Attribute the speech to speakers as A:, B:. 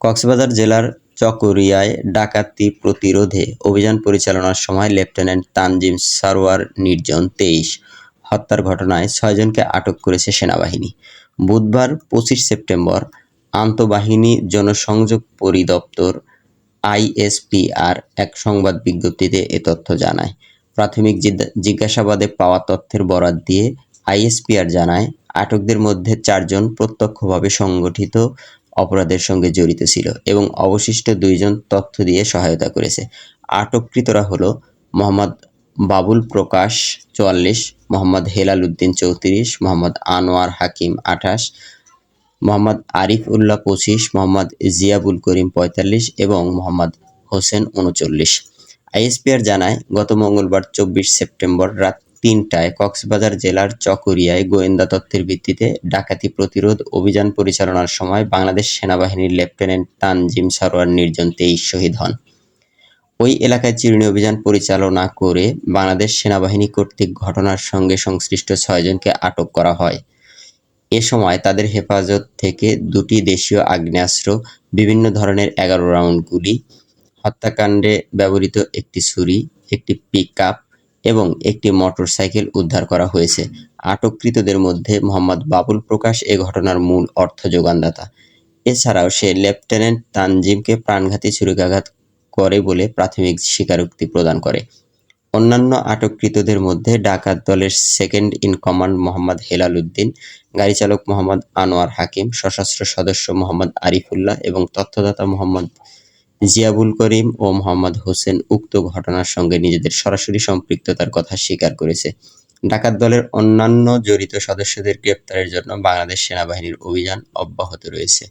A: কক্সবাজার জেলার চকরিয়ায় ডাকাতি প্রতিরোধে অভিযান পরিচালনার সময় লেফটেন্যান্ট তানজিম সারোয়ার নির্জন তেইশ। হত্যার ঘটনায় ছয়জনকে আটক করেছে সেনাবাহিনী। বুধবার পঁচিশ সেপ্টেম্বর আন্তঃবাহিনী জনসংযোগ পরিদপ্তর আইএসপিআর এক সংবাদ বিজ্ঞপ্তিতে এ তথ্য জানায়। প্রাথমিক জিজ্ঞাসাবাদে পাওয়া তথ্যের বরাত দিয়ে আইএসপিআর জানায়, আটকদের মধ্যে চারজন প্রত্যক্ষভাবে সংগঠিত অপরাধের সঙ্গে জড়িত ছিল এবং অবশিষ্ট দুইজন তথ্য দিয়ে সহায়তা করেছে। আটককৃতরা হলো মোহাম্মদ বাবুল প্রকাশ চুয়াল্লিশ, মোহাম্মদ হেলাল উদ্দিন চৌত্রিশ, মোহাম্মদ আনোয়ার হাকিম আঠাশ, মোহাম্মদ আরিফ উল্লাহ পঁচিশ, মোহাম্মদ জিয়াবুল করিম পঁয়তাল্লিশ এবং মোহাম্মদ হোসেন উনচল্লিশ। আইএসপিআর জানায়, গত মঙ্গলবার চব্বিশ সেপ্টেম্বর রাত তিনটায় কক্সবাজার জেলার চকরিয়ায় গোয়েন্দা তথ্যের ভিত্তিতে ডাকাতি প্রতিরোধ অভিযান পরিচালনার সময় বাংলাদেশ সেনাবাহিনীর লেফটেন্যান্ট তানজিম সারোয়ার নির্জন তেইশ শহীদ হন। ওই এলাকায় চিরুনি অভিযান পরিচালনা করে বাংলাদেশ সেনাবাহিনী কর্তৃক ঘটনার সঙ্গে সংশ্লিষ্ট ছয়জনকে আটক করা হয়। এ সময় তাদের হেফাজত থেকে দুটি দেশীয় আগ্নেয়াস্ত্র, বিভিন্ন ধরনের এগারো রাউন্ড গুলি, হত্যাকাণ্ডে ব্যবহৃত একটি ছুরি, একটি পিকআপ এবং একটি মোটরসাইকেল উদ্ধার করা হয়েছে। আটককৃতদের মধ্যে মোহাম্মদ বাবুল প্রকাশ এ ঘটনার মূল অর্থ যোগানদাতা। এছাড়াও সে লেফটেন্যান্ট তানজিমকে প্রাণঘাতী ছুরিকাঘাত করে বলে প্রাথমিক স্বীকারোক্তি প্রদান করে। অন্যান্য আটককৃতদের মধ্যে ডাকাত দলের second in command Mohammad Helal Uddin গাড়ি চালক মোহাম্মদ আনোয়ার হাকিম, সশস্ত্র সদস্য মোহাম্মদ আরিফুল্লাহ এবং তথ্যদাতা মোহাম্মদ জিয়াবুল করিম ও মোহাম্মদ হোসেন উক্ত ঘটনার সঙ্গে নিজেদের সরাসরি সম্পৃক্ততার কথা স্বীকার করেছে। ডাকাত দলের অন্যান্য জড়িত সদস্যদের গ্রেপ্তারের জন্য বাংলাদেশ সেনাবাহিনীর অভিযান অব্যাহত রয়েছে।